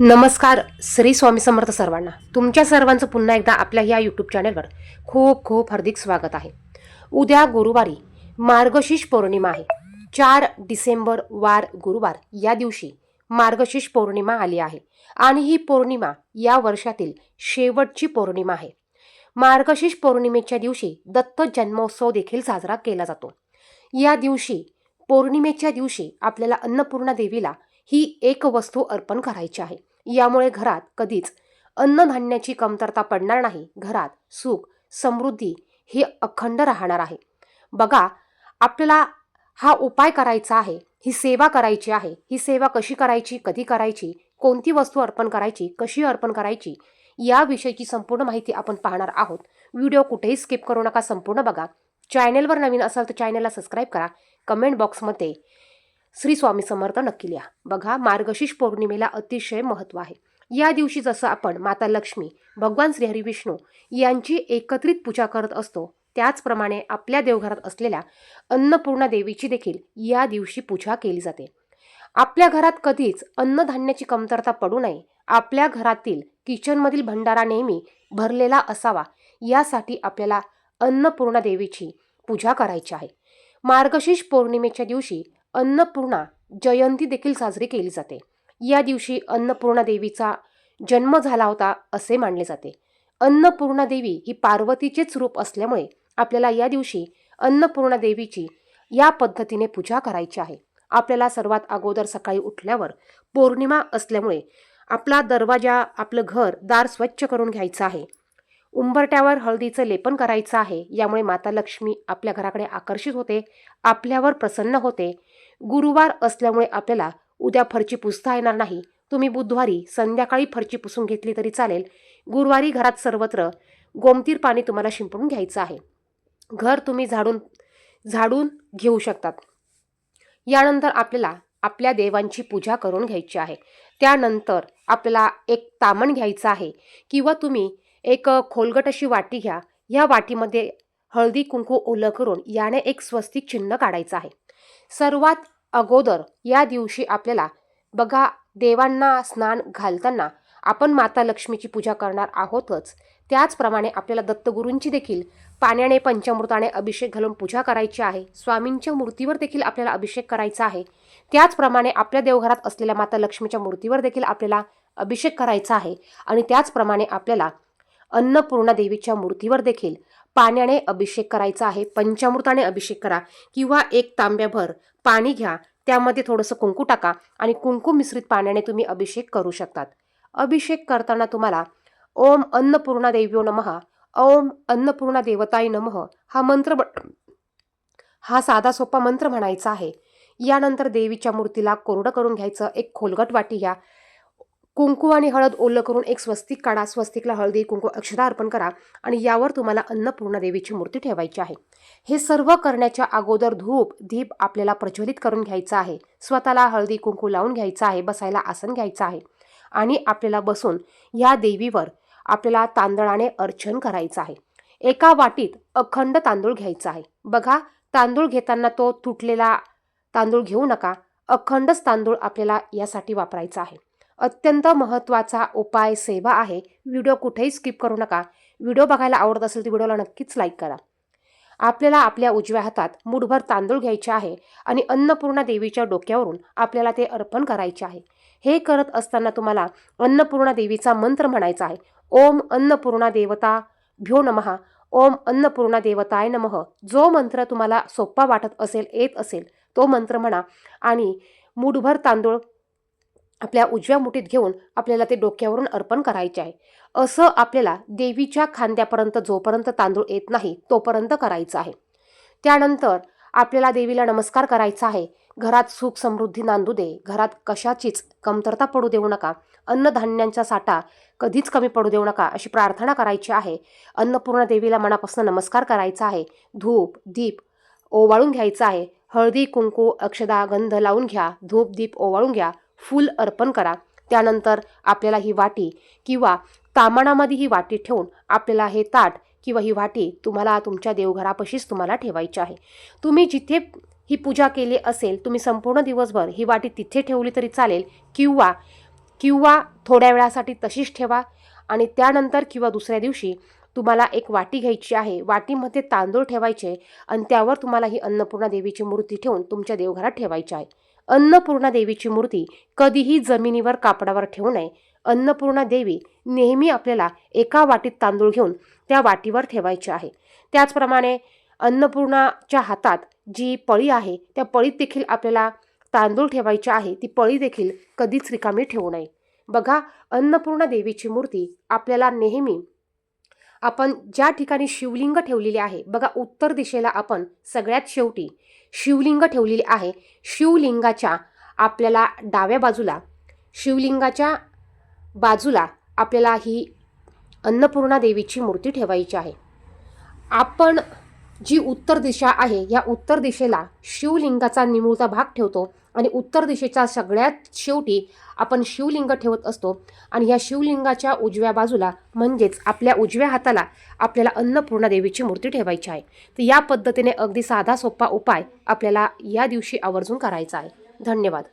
नमस्कार श्री स्वामी समर्थ सर्वांना. तुमच्या सर्वांचं पुन्हा एकदा आपल्या या यूट्यूब चॅनलवर खूप खूप हार्दिक स्वागत आहे. उद्या गुरुवारी मार्गशीर्ष पौर्णिमा आहे. चार डिसेंबर वार गुरुवार या दिवशी मार्गशीर्ष पौर्णिमा आली आहे. आणि ही पौर्णिमा या वर्षातील शेवटची पौर्णिमा आहे. मार्गशीर्ष पौर्णिमेच्या दिवशी दत्त जन्मोत्सव देखील साजरा केला जातो. या दिवशी पौर्णिमेच्या दिवशी आपल्याला अन्नपूर्णा देवीला ही एक वस्तू अर्पण करायची आहे. यामुळे घरात कधीच अन्नधान्याची कमतरता पडणार नाही. घरात सुख समृद्धी ही अखंड राहणार आहे. बघा आपल्याला हा उपाय करायचा आहे. ही सेवा करायची आहे. ही सेवा कशी करायची? कधी करायची? कोणती वस्तू अर्पण करायची? कशी अर्पण करायची? याविषयीची संपूर्ण माहिती आपण पाहणार आहोत. व्हिडिओ कुठेही स्किप करू नका. संपूर्ण बघा. चॅनेलवर नवीन असाल तर चॅनेलला सबस्क्राईब करा. कमेंट बॉक्समध्ये श्री स्वामी समर्थ नक्की लिहा. बघा मार्गशीर्ष पौर्णिमेला अतिशय महत्त्व आहे. या दिवशी जसं आपण माता लक्ष्मी भगवान श्रीहरी विष्णू यांची एकत्रित पूजा करत असतो त्याचप्रमाणे आपल्या देवघरात असलेल्या अन्नपूर्णा देवीची देखील या दिवशी पूजा केली जाते. आपल्या घरात कधीच अन्नधान्याची कमतरता पडू नये. आपल्या घरातील किचनमधील भंडारा नेहमी भरलेला असावा. यासाठी आपल्याला अन्नपूर्णा देवीची पूजा करायची आहे. मार्गशीर्ष पौर्णिमेच्या दिवशी अन्नपूर्णा जयंती देखील साजरी केली जाते. या दिवशी अन्नपूर्णा देवीचा जन्म झाला होता असे मानले जाते. अन्नपूर्णा देवी ही पार्वतीचेच रूप असल्यामुळे आपल्याला या दिवशी अन्नपूर्णा देवीची या पद्धतीने पूजा करायची आहे. आपल्याला सर्वात अगोदर सकाळी उठल्यावर पौर्णिमा असल्यामुळे आपला दरवाजा आपलं घर दार स्वच्छ करून घ्यायचं आहे. उंबरट्यावर हळदीचं लेपन करायचं आहे. यामुळे माता लक्ष्मी आपल्या घराकडे आकर्षित होते आपल्यावर प्रसन्न होते गुरुवार असल्यामुळे आपल्याला उद्या फरची पुसता येणार नाही. तुम्ही बुधवारी संध्याकाळी फरची पुसून घेतली तरी चालेल. गुरुवारी घरात सर्वत्र गोमतीर पाणी तुम्हाला शिंपडून घ्यायचं आहे. घर तुम्ही झाडून झाडून घेऊ शकतात. यानंतर आपल्याला आपल्या देवांची पूजा करून घ्यायची आहे. त्यानंतर आपल्याला एक तामण घ्यायचं आहे किंवा तुम्ही एक खोलगट अशी वाटी घ्या. या वाटीमध्ये हळदी कुंकू ओलं करून याने एक स्वस्तिक चिन्ह काढायचं आहे. सर्वात अगोदर या दिवशी आपल्याला बघा देवांना स्नान घालताना आपण माता लक्ष्मीची पूजा करणार आहोतच. त्याचप्रमाणे आपल्याला दत्तगुरूंची देखील पाण्याने पंचामृताने अभिषेक घालून पूजा करायची आहे. स्वामींच्या मूर्तीवर देखील आपल्याला अभिषेक करायचा आहे. त्याचप्रमाणे आपल्या देवघरात असलेल्या माता लक्ष्मीच्या मूर्तीवर देखील आपल्याला अभिषेक करायचा आहे. आणि त्याचप्रमाणे आपल्याला अन्नपूर्णा देवीच्या मूर्तीवर देखील पाण्याने अभिषेक करायचा आहे पंचामृताने अभिषेक करा किंवा एक तांब्याभर पाणी घ्या त्यामध्ये थोडंसं कुंकू टाका आणि कुंकू मिश्रित पाण्याने तुम्ही अभिषेक करू शकतात. अभिषेक करताना तुम्हाला ओम अन्नपूर्णा देव्यो नमः ओम अन्नपूर्णा देवताय नमः हा मंत्र हा साधा सोपा मंत्र म्हणायचा आहे. यानंतर देवीच्या मूर्तीला कोरडं करून घ्यायचं एक खोलगट वाटी घ्या कुंकू आणि हळद ओलं करून एक स्वस्तिक काढा. स्वस्तिकला हळदी कुंकू अक्षता अर्पण करा आणि यावर तुम्हाला अन्नपूर्णा देवीची मूर्ती ठेवायची आहे. हे सर्व करण्याच्या अगोदर धूप दीप आपल्याला प्रज्वलित करून घ्यायचा आहे. स्वतःला हळदी कुंकू लावून घ्यायचं आहे. बसायला आसन घ्यायचं आहे. आणि आपल्याला बसून या देवीवर आपल्याला तांदळाने अर्चन करायचं आहे. एका वाटीत अखंड तांदूळ घ्यायचा आहे. बघा तांदूळ घेताना तो तुटलेला तांदूळ घेऊ नका. अखंडच तांदूळ आपल्याला यासाठी वापरायचा आहे. अत्यंत महत्त्वाचा उपाय सेवा आहे. व्हिडिओ कुठेही स्किप करू नका. व्हिडिओ बघायला आवडत असेल तर व्हिडिओला नक्कीच लाईक करा. आपल्याला आपल्या उजव्या हातात मुठभर तांदूळ घ्यायचे आहे आणि अन्नपूर्णा देवीच्या डोक्यावरून आपल्याला ते अर्पण करायचे आहे. हे करत असताना तुम्हाला अन्नपूर्णा देवीचा मंत्र म्हणायचा आहे. ओम अन्नपूर्णा देवता भ्यो नमहा ओम अन्नपूर्णा देवताय नमः. जो मंत्र तुम्हाला सोपा वाटत असेल येत असेल तो मंत्र म्हणा आणि मुठभर तांदूळ आपल्या उजव्या मुठीत घेऊन आपल्याला ते डोक्यावरून अर्पण करायचे आहे. असं आपल्याला देवीच्या खांद्यापर्यंत जोपर्यंत तांदूळ येत नाही तोपर्यंत करायचं आहे. त्यानंतर आपल्याला देवीला नमस्कार करायचा आहे. घरात सुख समृद्धी नांदू दे. घरात कशाचीच कमतरता पडू देऊ नका. अन्नधान्यांचा साठा कधीच कमी पडू देऊ नका अशी प्रार्थना करायची आहे. अन्नपूर्णा देवीला मनापासून नमस्कार करायचा आहे. धूप दीप ओवाळून घ्यायचा आहे. हळदी कुंकू अक्षदा गंध लावून घ्या. धूप दीप ओवाळून घ्या. फूल अर्पण करा. त्यानंतर आपल्याला ही वाटी किंवा तामाणामध्ये ही वाटी ठेवून आपल्याला हे ताट किंवा ही वाटी तुम्हाला तुमच्या देवघरापाशीच तुम्हाला ठेवायची आहे. तुम्ही जिथे ही पूजा केली असेल तुम्ही संपूर्ण दिवसभर ही वाटी तिथे ठेवली तरी चालेल किंवा किंवा थोड्या वेळासाठी तशीच ठेवा आणि त्यानंतर किंवा दुसऱ्या दिवशी तुम्हाला एक वाटी घ्यायची आहे. वाटीमध्ये तांदूळ ठेवायचे आणि त्यावर तुम्हाला ही अन्नपूर्णा देवीची मूर्ती ठेवून तुमच्या देवघरात ठेवायची आहे. अन्नपूर्णा देवीची मूर्ती कधीही जमिनीवर कापडावर ठेवू नये. अन्नपूर्णा देवी नेहमी आपल्याला एका वाटीत तांदूळ घेऊन त्या वाटीवर ठेवायची आहे. त्याचप्रमाणे अन्नपूर्णाच्या हातात जी पळी आहे त्या पळीत देखील आपल्याला तांदूळ ठेवायची आहे. ती पळी देखील कधीच रिकामी ठेवू नये. बघा अन्नपूर्णा देवीची मूर्ती आपल्याला नेहमी आपण ज्या ठिकाणी शिवलिंग ठेवलेले आहे बघा उत्तर दिशेला आपण सगळ्यात शेवटी शिवलिंग ठेवलेले आहे. शिवलिंगाच्या आपल्याला डाव्या बाजूला शिवलिंगाच्या बाजूला आपल्याला ही अन्नपूर्णा देवीची मूर्ती ठेवायची आहे. आपण जी उत्तर दिशा आहे या उत्तर दिशेला शिवलिंगाचा निमुळता भाग ठेवतो. आणि उत्तर दिशेच्या सगळ्यात शेवटी आपण शिवलिंग ठेवत असतो. आणि या शिवलिंगाच्या उजव्या बाजूला म्हणजेच आपल्या उजव्या हाताला आपल्याला अन्नपूर्णा देवीची मूर्ती ठेवायची आहे. तर या पद्धतीने अगदी साधा सोपा उपाय आपल्याला या दिवशी आवर्जून करायचा आहे. धन्यवाद.